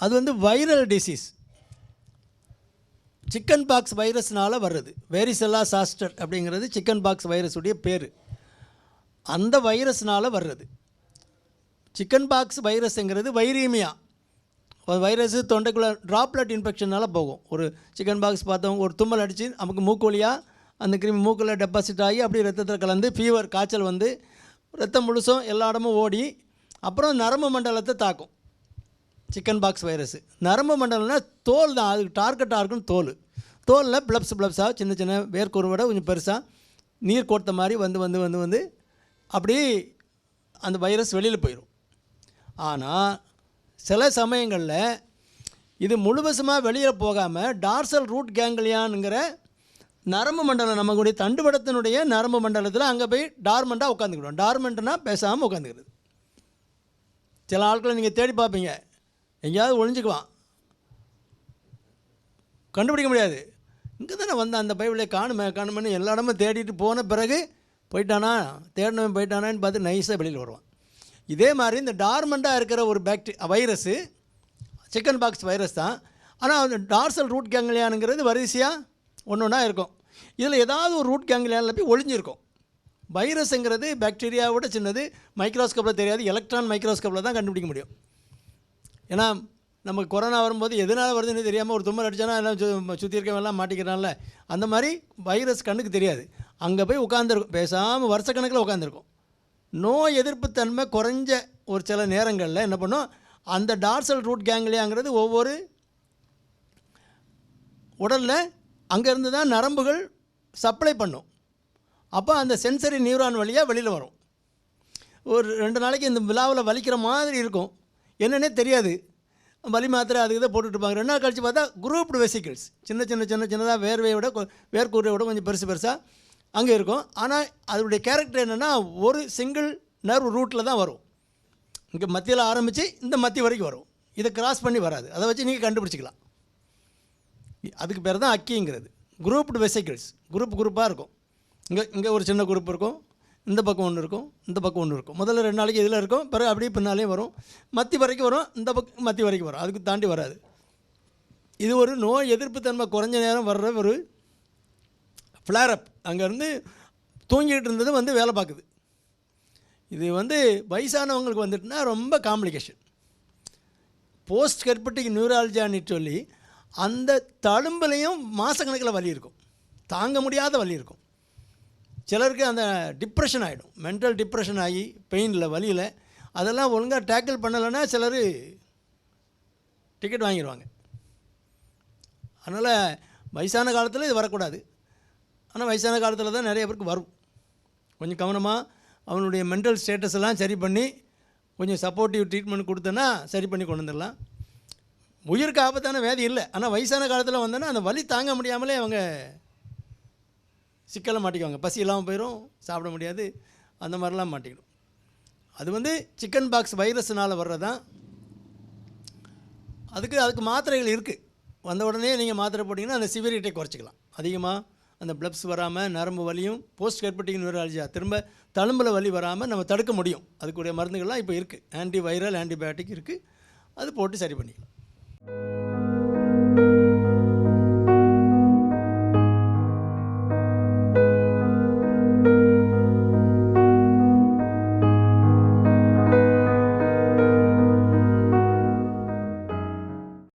அது வந்து viral disease chicken pox வைரஸ்னால் வர்றது. வேரிசெல்லா சாஸ்டர் அப்படிங்கிறது சிக்கன் பாக்ஸ் வைரஸுடைய பேர். அந்த வைரஸ்னால் வர்றது. சிக்கன் பாக்ஸ் வைரஸ்ங்கிறது வைரீமியா ஒரு வைரஸ் தொண்டைக்குள்ளே ட்ராப்லெட் இன்ஃபெக்ஷனால் போகும். ஒரு சிக்கன் பாக்ஸ் பார்த்தவங்க ஒரு தும்மல் அடித்து நமக்கு மூக்கு வழியாக அந்த கிருமி மூக்கில் டெபாசிட் ஆகி அப்படியே ரத்தத்தில் கலந்து ஃபீவர் காய்ச்சல் வந்து ரத்தம் முழுசும் எல்லா இடமும் ஓடி அப்புறம் நரம்பு மண்டலத்தை தாக்கும். Chicken pox virus. நரம்பு மண்டலம்னா தோல் தான். அதுக்கு டார்கெட்டாக இருக்கும் தோல். தோலில் ப்ளப்ஸ் பிளப்ஸாக சின்ன சின்ன வேர்க்குருவோட கொஞ்சம் பெருசாக நீர் கோர்த்த மாதிரி வந்து வந்து வந்து வந்து அப்படி அந்த வைரஸ் வெளியில் போயிடும் ஆனால் சில சமயங்களில் இது முழுவசமாக வெளியில் போகாமல் டார்சல் ரூட் கேங்லியானுங்கிற நரம்பு மண்டலம் நம்மளுடைய தண்டுவடத்தினுடைய நரம்பு மண்டலத்தில் அங்கே போய் டார்மெண்ட்டாக உட்காந்துக்கிடுவோம் டார்மெண்ட்னா பேசாமல் உட்காந்துக்கிறது சில ஆட்களை நீங்கள் தேடி பார்ப்பீங்க. எங்கேயாவது ஒளிஞ்சுக்குவான். கண்டுபிடிக்க முடியாது. இங்கே தானே வந்த அந்த பைபிளை காணுமே காணுமே எல்லா இடமும் தேடிட்டு போன பிறகு போயிட்டானா தேடினவன் போயிட்டானான்னு பார்த்து நைஸாக வெளியில் வருவான். இதே மாதிரி இந்த டார்மெண்ட்டாக இருக்கிற ஒரு பேக்டி வைரஸு சிக்கன் பாக்ஸ் வைரஸ் தான். ஆனால் அந்த டார்சல் ரூட் கேங்லியானுங்கிறது வரிசையாக ஒன்று ஒன்றா இருக்கும். இதில் ஏதாவது ஒரு ரூட் கேங்லியானில் போய் ஒழிஞ்சிருக்கும் வைரஸுங்கிறது பாக்டீரியாவோட சின்னது மைக்ரோஸ்கோப்பில் தெரியாது எலக்ட்ரான் மைக்ரோஸ்கோப்பில் தான் கண்டுபிடிக்க முடியும். ஏன்னா நமக்கு கொரோனா வரும்போது எதனால் வருதுன்னு தெரியாமல் ஒரு தும்மல் அடித்தானா எல்லாம் சு சுற்றி இருக்கவெல்லாம் மாட்டிக்கிறான்ல அந்த மாதிரி வைரஸ் கண்ணுக்கு தெரியாது. அங்கே போய் உட்காந்துருக்கும் பேசாமல் வருஷக்கணக்கில் உட்காந்துருக்கும் நோய் எதிர்ப்பு தன்மை குறைஞ்ச ஒரு சில நேரங்களில் என்ன பண்ணும்? அந்த டார்சல் ரூட் கேங்லியாங்கிறது ஒவ்வொரு உடலில் அங்கேருந்து தான் நரம்புகள் சப்ளை பண்ணும். அப்போ அந்த சென்சரி நியூரான் வழியாக வெளியில் வரும். ஒரு ரெண்டு நாளைக்கு இந்த விழாவில் வலிக்கிற மாதிரி இருக்கும். என்னன்னே தெரியாது. வலி மாத்திரை அதுக்கு தான் போட்டுட்ருப்பாங்க ரெண்டு நாள் கழித்து பார்த்தா குரூப்டு வெசிக்கிள்ஸ் சின்ன சின்ன சின்ன சின்னதாக வேர்வையோட விட வேர்க்கூரையை விட கொஞ்சம் பெருசு பெருசாக அங்கே இருக்கும். ஆனால் அதனுடைய கேரக்டர் என்னென்னா ஒரு சிங்கிள் நர்வ் ரூட்டில் தான் வரும். இங்கே மத்தியில் ஆரம்பித்து இந்த மத்திய வரைக்கும் வரும். இதை கிராஸ் பண்ணி வராது. அதை வச்சு நீங்கள் கண்டுபிடிச்சிக்கலாம். அதுக்கு பேர் தான் அக்கிங்கிறது. குரூப்டு வெசிக்கிள்ஸ் குரூப் குரூப்பாக இருக்கும். இங்கே இங்கே ஒரு சின்ன குரூப் இருக்கும். இந்த பக்கம் ஒன்று இருக்கும் இந்த பக்கம் ஒன்று இருக்கும். முதல்ல ரெண்டு நாளைக்கு இதில் இருக்கும் பிறகு அப்படியே பின்னாலே வரும். மத்தி வரைக்கும் வரும் இந்த பக்கம் மத்தி வரைக்கும் வரும். அதுக்கு தாண்டி வராது. இது ஒரு நோய் எதிர்ப்பு தன்மை குறைஞ்ச நேரம் வர்ற ஒரு ஃப்ளாரப் அங்கேருந்து தூங்கிட்டு இருந்தது வந்து வேலை பார்க்குது. இது வந்து வயசானவங்களுக்கு வந்துட்டுனா ரொம்ப காம்ப்ளிகேஷன் போஸ்ட் கர்பட்டிக் நியூராலஜான்னு சொல்லி அந்த தழும்புலையும் மாதக்கணக்கில் வலி இருக்கும். தாங்க முடியாத வலி இருக்கும். சிலருக்கு அந்த டிப்ரெஷன் ஆகிடும் மென்டல் டிப்ரெஷன் ஆகி பெயினில் வலியில் அதெல்லாம் ஒழுங்காக டேக்கிள் பண்ணலைன்னா சிலர் டிக்கெட் வாங்கிடுவாங்க அதனால் வயசான காலத்தில் இது வரக்கூடாது. ஆனால் வயசான காலத்தில் தான் நிறைய பேருக்கு வரும். கொஞ்சம் கவனமாக அவனுடைய மென்டல் ஸ்டேட்டஸ் எல்லாம் சரி பண்ணி கொஞ்சம் சப்போர்ட்டிவ் ட்ரீட்மெண்ட் கொடுத்தோன்னா சரி பண்ணி கொண்டு வந்துடலாம். உயிருக்கு ஆபத்தான வியாதி இல்லை. ஆனால் வயசான காலத்தில் வந்தோன்னா அந்த வலி தாங்க முடியாமலே அவங்க சிக்கலை மாட்டிக்குவாங்க. பசி இல்லாமல் போயிடும் சாப்பிட முடியாது. அந்த மாதிரிலாம் மாட்டிக்கிடும். அது வந்து சிக்கன் பாக்ஸ் வைரஸ்னால் வர்றதான் அதுக்கு அதுக்கு மாத்திரைகள் இருக்குது வந்த உடனே நீங்கள் மாத்திரை போட்டிங்கன்னா அந்த சிவியரிட்டை குறைச்சிக்கலாம். அதிகமாக அந்த ப்ளப்ஸ் வராமல் நரம்பு வலியும் போஸ்ட் கர்பட்டிக் நியூராலஜியா திரும்ப தழும்பில் வலி வராமல் நம்ம தடுக்க முடியும். அதுக்குரிய மருந்துகள்லாம் இப்போ இருக்குது ஆன்டி வைரல் ஆன்டிபயோட்டிக் இருக்குது அது போட்டு சரி பண்ணிக்கலாம்.